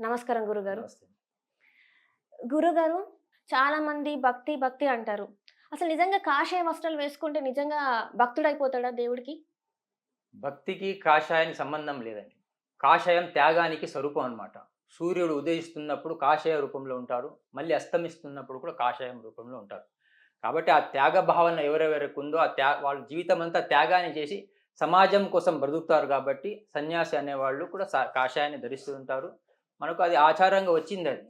నమస్కారం గురుగారు. గురుగారు చాలా మంది భక్తి భక్తి అంటారు. అసలు నిజంగా కాషాయ వస్త్రాలు వేసుకుంటే నిజంగా భక్తుడైపోతాడా దేవుడికి? భక్తికి కాషాయానికి సంబంధం లేదండి. కాషాయం త్యాగానికి స్వరూపం అన్నమాట. సూర్యుడు ఉదయిస్తున్నప్పుడు కాషాయ రూపంలో ఉంటాడు. మళ్ళీ అస్తమిస్తున్నప్పుడు కూడా కాషాయం రూపంలో ఉంటాడు. కాబట్టి ఆ త్యాగ భావన ఎవరెవరికి ఉందో ఆ త్యా వాళ్ళ జీవితం అంతా త్యాగాన్ని చేసి సమాజం కోసం బ్రతుకుతారు కాబట్టి సన్యాసి అనేవాళ్ళు కూడా కాషాయాన్ని ధరిస్తూ ఉంటారు. మనకు అది ఆచారంగా వచ్చింది అది.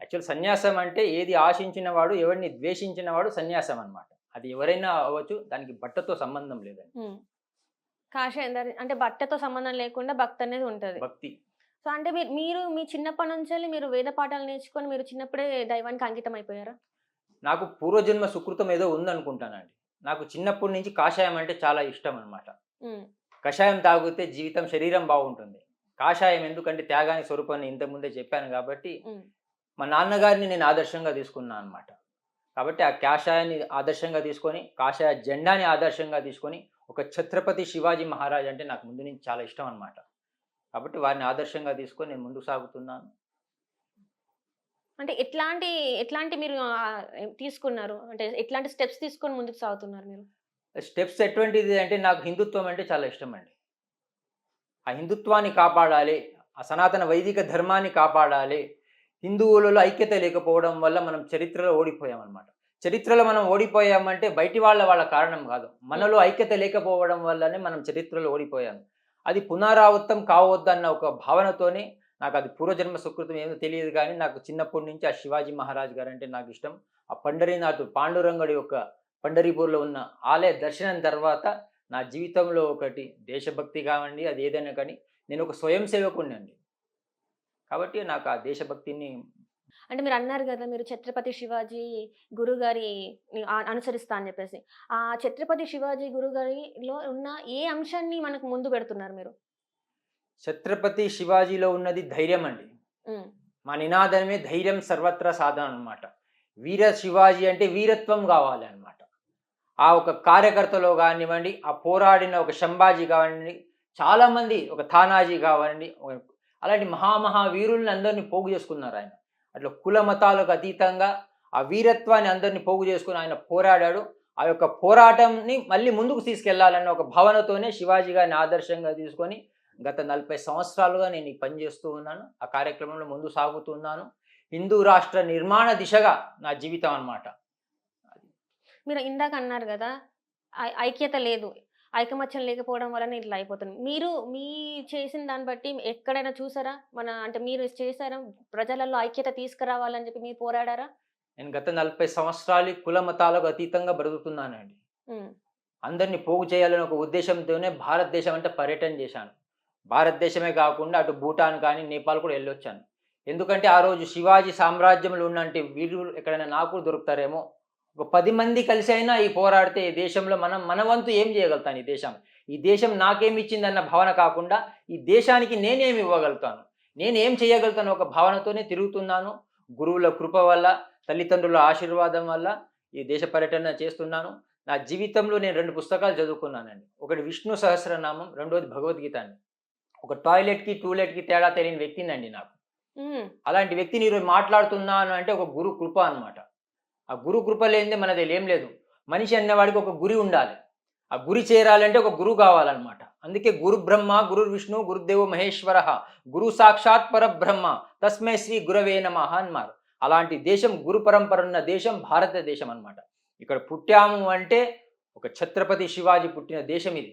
యాక్చువల్ సన్యాసం అంటే ఏది ఆశించిన వాడు ఎవరిని ద్వేషించిన వాడు సన్యాసం అన్నమాట. అది ఎవరైనా అవ్వచ్చు దానికి బట్టతో సంబంధం లేదండి. కాషాయం అంటే బట్టతో సంబంధం లేకుండా భక్తి అనేది ఉంటుంది. భక్తి. సో అంటే మీరు మీరు మీ చిన్నప్పటి నుంచి మీరు వేద పాఠాలు నేర్చుకొని మీరు చిన్నప్పుడే దైవానికి అంకితం అయిపోయారా? నాకు పూర్వజన్మ సుకృతం ఏదో ఉందనుకుంటానండి. నాకు చిన్నప్పటి నుంచి కాషాయం అంటే చాలా ఇష్టం అనమాట. కషాయం తాగితే జీవితం శరీరం బాగుంటుంది. కాషాయం ఎందుకంటే త్యాగానికి స్వరూపాన్ని ఇంతకుముందే చెప్పాను కాబట్టి. మా నాన్నగారిని నేను ఆదర్శంగా తీసుకున్నాను అనమాట కాబట్టి ఆ కాషాయాన్ని ఆదర్శంగా తీసుకొని కాషాయ జెండాని ఆదర్శంగా తీసుకొని ఒక ఛత్రపతి శివాజీ మహారాజ్ అంటే నాకు ముందు నుంచి చాలా ఇష్టం అనమాట కాబట్టి వారిని ఆదర్శంగా తీసుకొని నేను ముందుకు సాగుతున్నాను. అంటే ఎట్లాంటి ఎట్లాంటి మీరు తీసుకున్నారు? అంటే ఎట్లాంటి స్టెప్స్ తీసుకొని ముందుకు సాగుతున్నారు మీరు? స్టెప్స్ ఎటువంటిది అంటే నాకు హిందుత్వం అంటే చాలా ఇష్టం అండి. ఆ హిందుత్వాన్ని కాపాడాలి ఆ సనాతన వైదిక ధర్మాన్ని కాపాడాలి హిందువులలో ఐక్యత లేకపోవడం వల్ల మనం చరిత్రలో ఓడిపోయామన్నమాట. చరిత్రలో మనం ఓడిపోయామంటే బయటి వాళ్ళ వాళ్ళ కారణం కాదు. మనలో ఐక్యత లేకపోవడం వల్లనే మనం చరిత్రలో ఓడిపోయాము. అది పునరావృతం కావద్దన్న ఒక భావనతోనే నాకు అది పూర్వజన్మ సుకృతం ఏమో తెలియదు కానీ నాకు చిన్నప్పటి నుంచి ఆ శివాజీ మహారాజ్ గారు అంటే నాకు ఇష్టం. ఆ పండరీనాథ్ పాండురంగడి యొక్క పండరీపూర్లో ఉన్న ఆలయ దర్శనం తర్వాత నా జీవితంలో ఒకటి దేశభక్తి కావండి అది ఏదైనా కానీ నేను ఒక స్వయం సేవకుడిని అండి. కాబట్టి నాకు ఆ దేశభక్తిని అంటే మీరు అన్నారు కదా మీరు ఛత్రపతి శివాజీ గురుగారి అనుసరిస్తా అని చెప్పేసి. ఆ ఛత్రపతి శివాజీ గురుగారిలో ఉన్న ఏ అంశాన్ని మనకు ముందు పెడుతున్నారు మీరు? ఛత్రపతి శివాజీలో ఉన్నది ధైర్యం అండి. మా నినాదనమే ధైర్యం సర్వత్రా సాధన అనమాట వీర శివాజీ అంటే వీరత్వం కావాలి అనమాట ఆ ఒక కార్యకర్తలో కానివ్వండి ఆ పోరాడిన ఒక శంభాజీ కానివ్వండి చాలామంది ఒక తానాజీ కానివ్వండి అలాంటి మహామహావీరుల్ని అందరినీ పోగు చేసుకున్నారు ఆయన. అట్లా కుల మతాలకు అతీతంగా ఆ వీరత్వాన్ని అందరినీ పోగు చేసుకుని ఆయన పోరాడాడు. ఆ యొక్క పోరాటంని మళ్ళీ ముందుకు తీసుకెళ్ళాలన్న ఒక భావనతోనే శివాజీ గారిని ఆదర్శంగా తీసుకొని గత నలభై సంవత్సరాలుగా నేను ఈ పని చేస్తూ ఉన్నాను. ఆ కార్యక్రమంలో ముందు సాగుతున్నాను హిందూ రాష్ట్ర నిర్మాణ దిశగా నా జీవితం అన్నమాట. మీరు ఇందాక అన్నారు కదా! ఐక్యత లేదు. ఐకమత్యం లేకపోవడం వలన ఇట్లా అయిపోతుంది. మీరు మీ చేసిన దాన్ని బట్టి ఎక్కడైనా చూసారా? మన అంటే మీరు చేశారా? ప్రజలలో ఐక్యత తీసుకురావాలని చెప్పి మీరు పోరాడారా? నేను గత నలభై సంవత్సరాలు కుల మతాలకు అతీతంగా బ్రతుకుతున్నానండి. అందరినీ పోగు చేయాలని ఒక ఉద్దేశంతోనే భారతదేశం అంటే పర్యటన చేశాను. భారతదేశమే కాకుండా అటు భూటాన్ కానీ నేపాల్ కూడా వెళ్ళొచ్చాను. ఎందుకంటే ఆ రోజు శివాజీ సామ్రాజ్యంలో ఉన్నంటి వీరులు ఎక్కడైనా నాకు దొరుకుతారేమో? ఒక పది మంది కలిసి అయినా ఈ పోరాడితే ఈ దేశంలో మనం మన వంతు ఏం చేయగలుగుతాను ఈ దేశం? ఈ దేశం నాకేమి ఇచ్చిందన్న భావన కాకుండా ఈ దేశానికి నేనేమి ఇవ్వగలుగుతాను? నేను ఏం చేయగలుగుతాను ఒక భావనతోనే తిరుగుతున్నాను. గురువుల కృప వల్ల తల్లిదండ్రుల ఆశీర్వాదం వల్ల ఈ దేశ పర్యటన చేస్తున్నాను. నా జీవితంలో నేను రెండు పుస్తకాలు చదువుకున్నానండి. ఒకటి విష్ణు సహస్రనామం రెండోది భగవద్గీత అండి. ఒక టాయిలెట్కి టూలెట్కి తేడా తెలియని వ్యక్తినండి నాకు. అలాంటి వ్యక్తిని ఈరోజు మాట్లాడుతున్నాను అంటే ఒక గురు కృప అన్నమాట. ఆ గురు కృప లేనిదే మనది ఏం లేదు. మనిషి అన్నవాడికి ఒక గురి ఉండాలి. ఆ గురి చేరాలంటే ఒక గురువు కావాలన్నమాట. అందుకే గురు బ్రహ్మ గురు విష్ణు గురుదేవ మహేశ్వర గురు సాక్షాత్ పరబ్రహ్మ తస్మై శ్రీ గురవే నమః అన్నారు. అలాంటి దేశం గురు పరంపర ఉన్న దేశం భారతదేశం అన్నమాట. ఇక్కడ పుట్టాము అంటే ఒక ఛత్రపతి శివాజీ పుట్టిన దేశం ఇది.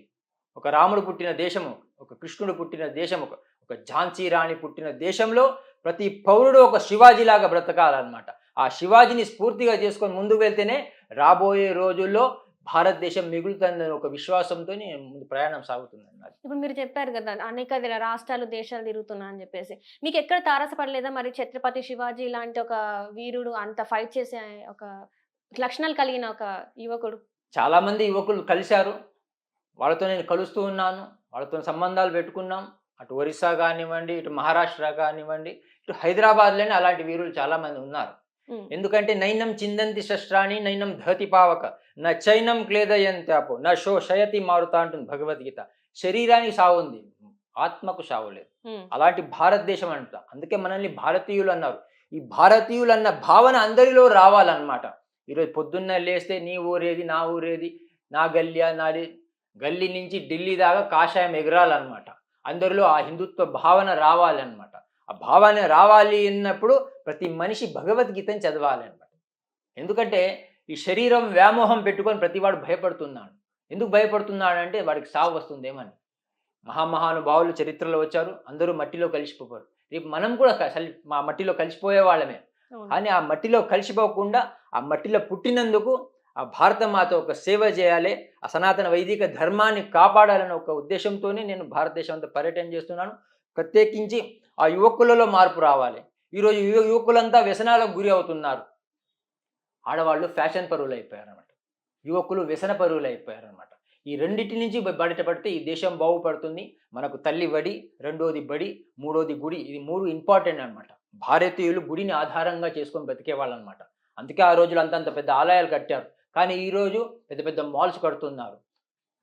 ఒక రాముడు పుట్టిన దేశము ఒక కృష్ణుడు పుట్టిన దేశం ఒక ఒక ఝాన్సీ రాణి పుట్టిన దేశంలో ప్రతి పౌరుడు ఒక శివాజీలాగా బ్రతకాలన్నమాట. ఆ శివాజీని స్ఫూర్తిగా చేసుకొని ముందుకు వెళ్తేనే రాబోయే రోజుల్లో భారతదేశం మిగులుతుందని ఒక విశ్వాసంతో ముందు ప్రయాణం సాగుతుందండి ఇప్పుడు మీరు చెప్పారు కదా అనేక రాష్ట్రాలు దేశాలు తిరుగుతున్నా అని చెప్పేసి. మీకు ఎక్కడ తారసపడలేదా మరి ఛత్రపతి శివాజీ లాంటి ఒక వీరుడు అంత ఫైట్ చేసే ఒక లక్షణాలు కలిగిన ఒక యువకుడు? చాలామంది యువకులు కలిశారు. వాళ్ళతో నేను కలుస్తూ ఉన్నాను. వాళ్ళతో సంబంధాలు పెట్టుకున్నాం. అటు ఒరిస్సా కానివ్వండి ఇటు మహారాష్ట్ర కానివ్వండి ఇటు హైదరాబాద్లోనే అలాంటి వీరులు చాలామంది ఉన్నారు. ఎందుకంటే నైనం చిందంతి శస్త్రాన్ని నైనం ధతి పావక. నా చైనం క్లేదయంత్యాపో నా శో శయతి మారుతా అంటుంది భగవద్గీత. శరీరానికి సావు ఉంది ఆత్మకు చావు లేదు. అలాంటి భారతదేశం అంట. అందుకే మనల్ని భారతీయులు అన్నారు. ఈ భారతీయులు అన్న భావన అందరిలో రావాలన్నమాట. ఈరోజు పొద్దున్న లేస్తే నీ ఊరేది నా ఊరేది నా గల్లియా నాది గల్లీ నుంచి ఢిల్లీ దాకా కాషాయం ఎగరాలన్నమాట. అందరిలో ఆ హిందుత్వ భావన రావాలన్నమాట. ఆ భావన రావాలి అన్నప్పుడు ప్రతి మనిషి భగవద్గీతని చదవాలి అనమాట ఎందుకంటే ఈ శరీరం వ్యామోహం పెట్టుకొని ప్రతివాడు భయపడుతున్నాడు. ఎందుకు భయపడుతున్నాడు అంటే వాడికి సావు వస్తుందేమని మహామహానుభావులు చరిత్రలో వచ్చారు అందరూ మట్టిలో కలిసిపోయారు రేపు మనం కూడా కలి మా మట్టిలో కలిసిపోయే వాళ్ళమే. కానీ ఆ మట్టిలో కలిసిపోకుండా ఆ మట్టిలో పుట్టినందుకు ఆ భారత మాత ఒక సేవ చేయాలి ఆ సనాతన వైదిక ధర్మాన్ని కాపాడాలనే ఒక ఉద్దేశంతోనే నేను భారతదేశం అంతా పర్యటన చేస్తున్నాను. ప్రత్యేకించి ఆ యువకులలో మార్పు రావాలి. ఈరోజు యువ యువకులంతా వ్యసనాలకు గురి అవుతున్నారు. ఆడవాళ్ళు ఫ్యాషన్ పరువులు అయిపోయారు అనమాట యువకులు వ్యసన పరువులు అయిపోయారు అనమాట ఈ రెండింటి నుంచి బయటపడితే ఈ దేశం బాగుపడుతుంది. మనకు తల్లి బడి రెండోది బడి మూడోది గుడి ఇది మూడు ఇంపార్టెంట్ అనమాట భారతీయులు గుడిని ఆధారంగా చేసుకొని బతికేవాళ్ళు అనమాట అందుకే ఆ రోజులు అంతంత పెద్ద ఆలయాలు కట్టారు. కానీ ఈ రోజు పెద్ద పెద్ద మాల్స్ కడుతున్నారు.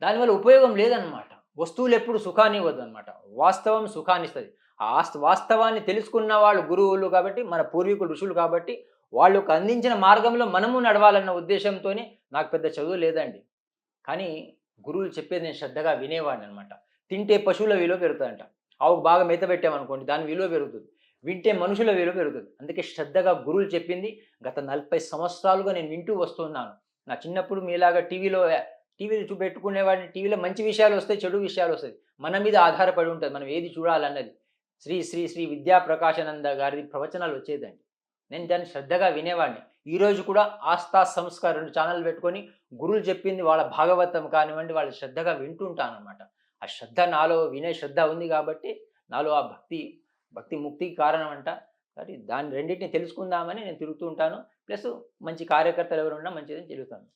దానివల్ల ఉపయోగం లేదనమాట వస్తువులు ఎప్పుడు సుఖాన్ని ఇవ్వదు అనమాట వాస్తవం సుఖాన్ని ఇస్తుంది ఆ ఆస్త- వాస్తవాన్ని తెలుసుకున్న వాళ్ళు గురువులు కాబట్టి మన పూర్వీకులు ఋషులు కాబట్టి వాళ్ళకు అందించిన మార్గంలో మనము నడవాలన్న ఉద్దేశంతోనే నాకు పెద్ద చదువు లేదండి. కానీ గురువులు చెప్పేది నేను శ్రద్ధగా వినేవాడిని అనమాట తింటే పశువుల విలువ పెరుగుతుందంట. ఆవుకు బాగా మేత పెట్టామనుకోండి దాని విలువ పెరుగుతుంది. వింటే మనుషుల విలువ పెరుగుతుంది. అందుకే శ్రద్ధగా గురువులు చెప్పింది గత నలభై సంవత్సరాలుగా నేను వింటూ వస్తున్నాను. నా చిన్నప్పుడు మీలాగా టీవీలో టీవీలు చూపెట్టుకునేవాడిని టీవీలో మంచి విషయాలు వస్తాయి చెడు విషయాలు వస్తాయి. మన మీద ఆధారపడి ఉంటుంది. మనం ఏది చూడాలన్నది. శ్రీ శ్రీ శ్రీ విద్యా ప్రకాశానంద గారిది ప్రవచనాలు వచ్చేదండి. నేను దాన్ని శ్రద్ధగా వినేవాడిని. ఈరోజు కూడా ఆస్థా సంస్కార్ రెండు ఛానల్ పెట్టుకొని గురువులు చెప్పింది వాళ్ళ భాగవతం కానివ్వండి వాళ్ళు శ్రద్ధగా వింటుంటాను అనమాట ఆ శ్రద్ధ నాలో వినే శ్రద్ధ ఉంది కాబట్టి నాలో ఆ భక్తి భక్తి ముక్తికి కారణం అంట కాబట్టి దాని రెండింటిని తెలుసుకుందామని నేను తిరుగుతూ ఉంటాను. ప్లస్ మంచి కార్యకర్తలు ఎవరు ఉన్నా మంచిదని తిరుగుతాను